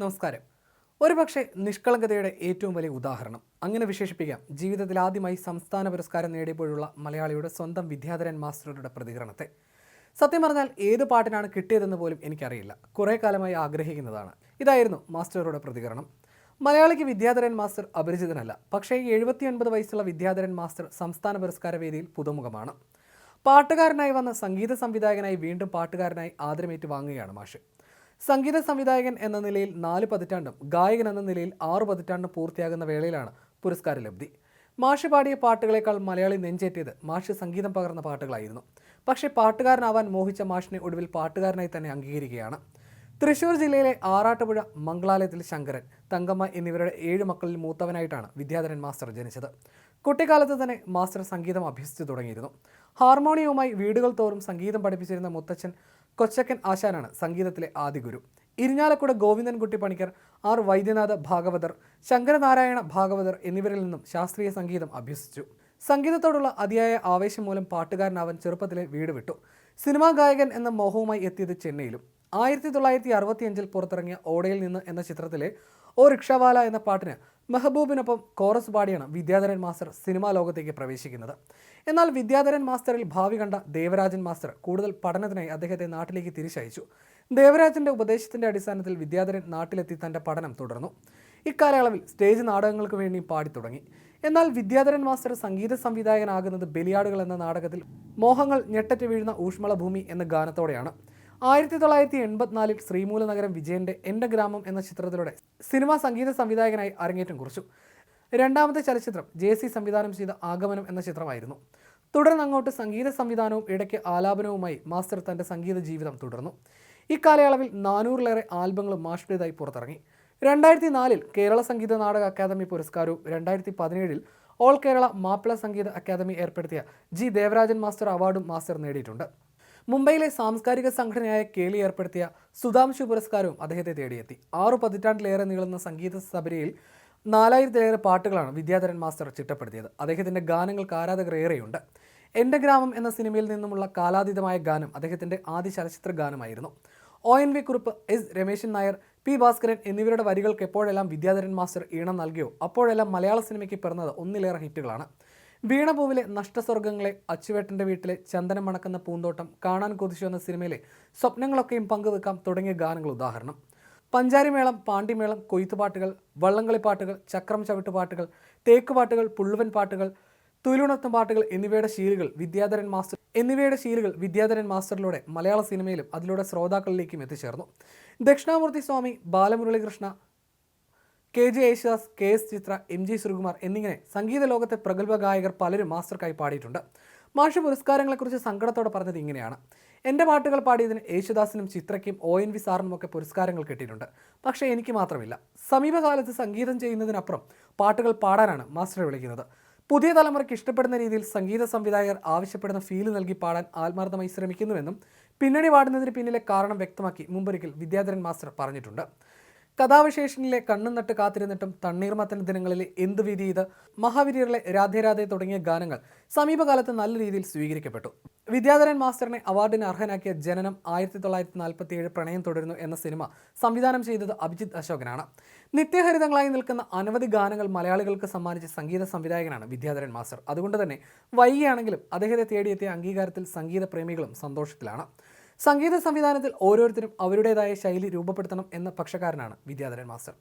നമസ്കാരം. ഒരുപക്ഷെ നിഷ്കളങ്കതയുടെ ഏറ്റവും വലിയ ഉദാഹരണം. അങ്ങനെ വിശേഷിപ്പിക്കാം. ജീവിതത്തിൽ ആദ്യമായി സംസ്ഥാന പുരസ്കാരം നേടിയപ്പോഴുള്ള മലയാളിയുടെ സ്വന്തം വിദ്യാധരൻ മാസ്റ്ററുടെ പ്രതികരണത്തെ. സത്യം പറഞ്ഞാൽ ഏത് പാട്ടിനാണ് കിട്ടിയതെന്ന് പോലും എനിക്കറിയില്ല. കുറേ കാലമായി ആഗ്രഹിക്കുന്നതാണ്. ഇതായിരുന്നു മാസ്റ്ററുടെ പ്രതികരണം. മലയാളിക്ക് വിദ്യാധരൻ മാസ്റ്റർ അപരിചിതനല്ല. പക്ഷേ എഴുപത്തിയൊൻപത് വയസ്സുള്ള വിദ്യാധരൻ മാസ്റ്റർ സംസ്ഥാന പുരസ്കാര വേദിയിൽ പുതുമുഖമാണ്. പാട്ടുകാരനായി വന്ന സംഗീത സംവിധായകനായി വീണ്ടും പാട്ടുകാരനായി ആദരമേറ്റ് വാങ്ങുകയാണ് മാഷ്. സംഗീത സംവിധായകൻ എന്ന നിലയിൽ നാല് പതിറ്റാണ്ടും ഗായകൻ എന്ന നിലയിൽ ആറു പതിറ്റാണ്ടും പൂർത്തിയാകുന്ന വേളയിലാണ് പുരസ്കാര ലബ്ധി. മാഷ് പാടിയ പാട്ടുകളേക്കാൾ മലയാളി നെഞ്ചേറ്റിയത് മാഷ് സംഗീതം പകർന്ന പാട്ടുകളായിരുന്നു. പക്ഷേ പാട്ടുകാരനാവാൻ മോഹിച്ച മാഷിനെ ഒടുവിൽ പാട്ടുകാരനായി തന്നെ അംഗീകരിക്കുകയാണ്. തൃശൂർ ജില്ലയിലെ ആറാട്ടുപുഴ മംഗളാലയത്തിൽ ശങ്കരൻ തങ്കമ്മ എന്നിവരുടെ ഏഴ് മക്കളിൽ മൂത്തവനായിട്ടാണ് വിദ്യാധരൻ മാസ്റ്റർ ജനിച്ചത്. കുട്ടിക്കാലത്ത് തന്നെ മാസ്റ്റർ സംഗീതം അഭ്യസിച്ചു തുടങ്ങിയിരുന്നു. ഹാർമോണിയവുമായി വീടുകൾ തോറും സംഗീതം പഠിപ്പിച്ചിരുന്ന മുത്തച്ഛൻ കൊച്ചക്കൻ ആശാനാണ് സംഗീതത്തിലെ ആദ്യ ഗുരു. ഇരിഞ്ഞാലക്കുട ഗോവിന്ദൻകുട്ടി പണിക്കർ ആർ വൈദ്യനാഥ ഭാഗവതർ ശങ്കരനാരായണ ഭാഗവതർ എന്നിവരിൽ നിന്നും ശാസ്ത്രീയ സംഗീതം അഭ്യസിച്ചു. സംഗീതത്തോടുള്ള അതിയായ ആവേശം മൂലം പാട്ടുകാരനാവൻ ചെറുപ്പത്തിലെ വീട് വിട്ടു. സിനിമാ ഗായകൻ എന്ന മോഹവുമായി എത്തിയത് ചെന്നൈയിലും. ആയിരത്തി തൊള്ളായിരത്തി അറുപത്തിയഞ്ചിൽ പുറത്തിറങ്ങിയ ഓടയിൽ നിന്ന് എന്ന ചിത്രത്തിലെ ഓ റിക്ഷാവാല എന്ന പാട്ടിന് മെഹബൂബിനൊപ്പം കോറസ് പാടിയാണ് വിദ്യാധരൻ മാസ്റ്റർ സിനിമാ ലോകത്തേക്ക് പ്രവേശിക്കുന്നത്. എന്നാൽ വിദ്യാധരൻ മാസ്റ്ററിൽ ഭാവി കണ്ട ദേവരാജൻ മാസ്റ്റർ കൂടുതൽ പഠനത്തിനായി അദ്ദേഹത്തെ നാട്ടിലേക്ക് തിരിച്ചയച്ചു. ദേവരാജന്റെ ഉപദേശത്തിന്റെ അടിസ്ഥാനത്തിൽ വിദ്യാധരൻ നാട്ടിലെത്തി തന്റെ പഠനം തുടർന്നു. ഇക്കാലയളവിൽ സ്റ്റേജ് നാടകങ്ങൾക്ക് വേണ്ടി പാടി തുടങ്ങി. എന്നാൽ വിദ്യാധരൻ മാസ്റ്റർ സംഗീത സംവിധായകനാകുന്നത് ബലിയാടുകൾ എന്ന നാടകത്തിൽ മോഹങ്ങൾ ഞെട്ടറ്റ് വീഴുന്ന ഊഷ്മള ഭൂമി എന്ന ഗാനത്തോടെയാണ്. ആയിരത്തി തൊള്ളായിരത്തി എൺപത്തിനാലിൽ ശ്രീമൂലനഗരം വിജയന്റെ എന്റെ ഗ്രാമം എന്ന ചിത്രത്തിലൂടെ സിനിമാ സംഗീത സംവിധായകനായി അരങ്ങേറ്റം കുറിച്ചു. രണ്ടാമത്തെ ചലച്ചിത്രം ജെ സി സംവിധാനം ചെയ്ത ആഗമനം എന്ന ചിത്രമായിരുന്നു. തുടർന്ന് അങ്ങോട്ട് സംഗീത സംവിധാനവും ഇടയ്ക്ക് ആലാപനവുമായി മാസ്റ്റർ തന്റെ സംഗീത ജീവിതം തുടർന്നു. ഇക്കാലയളവിൽ നാനൂറിലേറെ ആൽബങ്ങളും മാഷുടേതായി പുറത്തിറങ്ങി. രണ്ടായിരത്തി നാലിൽ കേരള സംഗീത നാടക അക്കാദമി പുരസ്കാരവും രണ്ടായിരത്തി പതിനേഴിൽ ഓൾ കേരള മാപ്പിള സംഗീത അക്കാദമി ഏർപ്പെടുത്തിയ ജി ദേവരാജൻ മാസ്റ്റർ അവാർഡും മാസ്റ്റർ നേടിയിട്ടുണ്ട്. മുംബൈയിലെ സാംസ്കാരിക സംഘടനയായ കേളി ഏർപ്പെടുത്തിയ സുധാംശു പുരസ്കാരവും അദ്ദേഹത്തെ തേടിയെത്തി. ആറു പതിറ്റാണ്ടിലേറെ നീളുന്ന സംഗീത സബരിയിൽ നാലായിരത്തിലേറെ പാട്ടുകളാണ് വിദ്യാധരൻ മാസ്റ്റർ ചിട്ടപ്പെടുത്തിയത്. അദ്ദേഹത്തിന്റെ ഗാനങ്ങൾക്ക് ആരാധകർ ഏറെയുണ്ട്. എന്റെ ഗ്രാമം എന്ന സിനിമയിൽ നിന്നുമുള്ള കാലാതീതമായ ഗാനം അദ്ദേഹത്തിന്റെ ആദ്യ ചലച്ചിത്ര ഗാനമായിരുന്നു. O N V Kurup S Rameshan Nair P Bhaskaran എന്നിവരുടെ വരികൾക്ക് എപ്പോഴെല്ലാം വിദ്യാധരൻ മാസ്റ്റർ ഈണം നൽകിയോ അപ്പോഴെല്ലാം മലയാള സിനിമയ്ക്ക് പിറന്നത് ഒന്നിലേറെ ഹിറ്റുകളാണ്. വീണപൂവിലെ നഷ്ടസ്വർഗങ്ങളെ അച്ചുവേട്ടന്റെ വീട്ടിലെ ചന്ദനം മണക്കുന്ന പൂന്തോട്ടം കാണാൻ കൊതിച്ചു എന്ന സിനിമയിലെ സ്വപ്നങ്ങളൊക്കെയും പങ്കുവെക്കാം തുടങ്ങിയ ഗാനങ്ങൾ ഉദാഹരണം. പഞ്ചാരിമേളം പാണ്ടിമേളം കൊയ്ത്തുപാട്ടുകൾ വള്ളംകളിപ്പാട്ടുകൾ ചക്രം ചവിട്ടുപാട്ടുകൾ തേക്കുപാട്ടുകൾ പുള്ളുവൻ പാട്ടുകൾ തുയിലുണർത്തും പാട്ടുകൾ എന്നിവയുടെ ശീലുകൾ വിദ്യാധരൻ മാസ്റ്റർ എന്നിവയുടെ ശീലുകൾ വിദ്യാധരൻ മാസ്റ്ററിലൂടെ മലയാള സിനിമയിലും അതിലൂടെ ശ്രോതാക്കളിലേക്കും എത്തിച്ചേർന്നു. Dakshinamoorthy Swami Balamuralikrishna K J Yesudas K S Chithra M G Sreekumar എന്നിങ്ങനെ സംഗീത ലോകത്തെ പ്രഗത്ഭ ഗായകർ പലരും മാസ്റ്റർക്കായി പാടിയിട്ടുണ്ട്. മാഷ് പുരസ്കാരങ്ങളെക്കുറിച്ച് സങ്കടത്തോടെ പറഞ്ഞത് ഇങ്ങനെയാണ്. എന്റെ പാട്ടുകൾ പാടിയതിന് യേശുദാസിനും ചിത്രയ്ക്കും ഒ എൻ വി സാറിനും ഒക്കെ പുരസ്കാരങ്ങൾ കിട്ടിയിട്ടുണ്ട്. പക്ഷേ എനിക്ക് മാത്രമില്ല. സമീപകാലത്ത് സംഗീതം ചെയ്യുന്നതിനപ്പുറം പാട്ടുകൾ പാടാനാണ് മാസ്റ്റർ വിളിക്കുന്നത്. പുതിയ തലമുറയ്ക്ക് ഇഷ്ടപ്പെടുന്ന രീതിയിൽ സംഗീത സംവിധായകർ ആവശ്യപ്പെടുന്ന ഫീൽ നൽകി പാടാൻ ആത്മാർത്ഥമായി ശ്രമിക്കുന്നുവെന്നും പിന്നണി പാടുന്നതിന് പിന്നിലെ കാരണം വ്യക്തമാക്കി മുമ്പൊരിക്കൽ വിദ്യാധരൻ മാസ്റ്റർ പറഞ്ഞിട്ടുണ്ട്. കഥാവിശേഷനിലെ കണ്ണും നട്ട് കാത്തിരുന്നിട്ടും തണ്ണീർമത്തൻ ദിനങ്ങളിൽ എന്ത് വിധി ഇത്? മഹാവീര്യറിലെ രാധേ തുടങ്ങിയ ഗാനങ്ങൾ സമീപകാലത്ത് നല്ല രീതിയിൽ സ്വീകരിക്കപ്പെട്ടു. വിദ്യാധരൻ മാസ്റ്ററിനെ അവാർഡിന് അർഹനാക്കിയ ജനനം ആയിരത്തി തൊള്ളായിരത്തി നാൽപ്പത്തി ഏഴ് പ്രണയം തുടരുന്നു എന്ന സിനിമ സംവിധാനം ചെയ്തത് അഭിജിത്ത് അശോകനാണ്. നിത്യഹരിതങ്ങളായി നിൽക്കുന്ന അനവധി ഗാനങ്ങൾ മലയാളികൾക്ക് സമ്മാനിച്ച സംഗീത സംവിധായകനാണ് വിദ്യാധരൻ മാസ്റ്റർ. അതുകൊണ്ട് തന്നെ വൈകിയാണെങ്കിലും അദ്ദേഹത്തെ തേടിയെത്തിയ അംഗീകാരത്തിൽ സംഗീത പ്രേമികളും സന്തോഷത്തിലാണ്. സംഗീത സംവിധാനത്തിൽ ഓരോരുത്തരും അവരുടേതായ ശൈലി രൂപപ്പെടുത്തണം എന്ന പക്ഷക്കാരനാണ് വിദ്യാധരൻ മാസ്റ്റർ.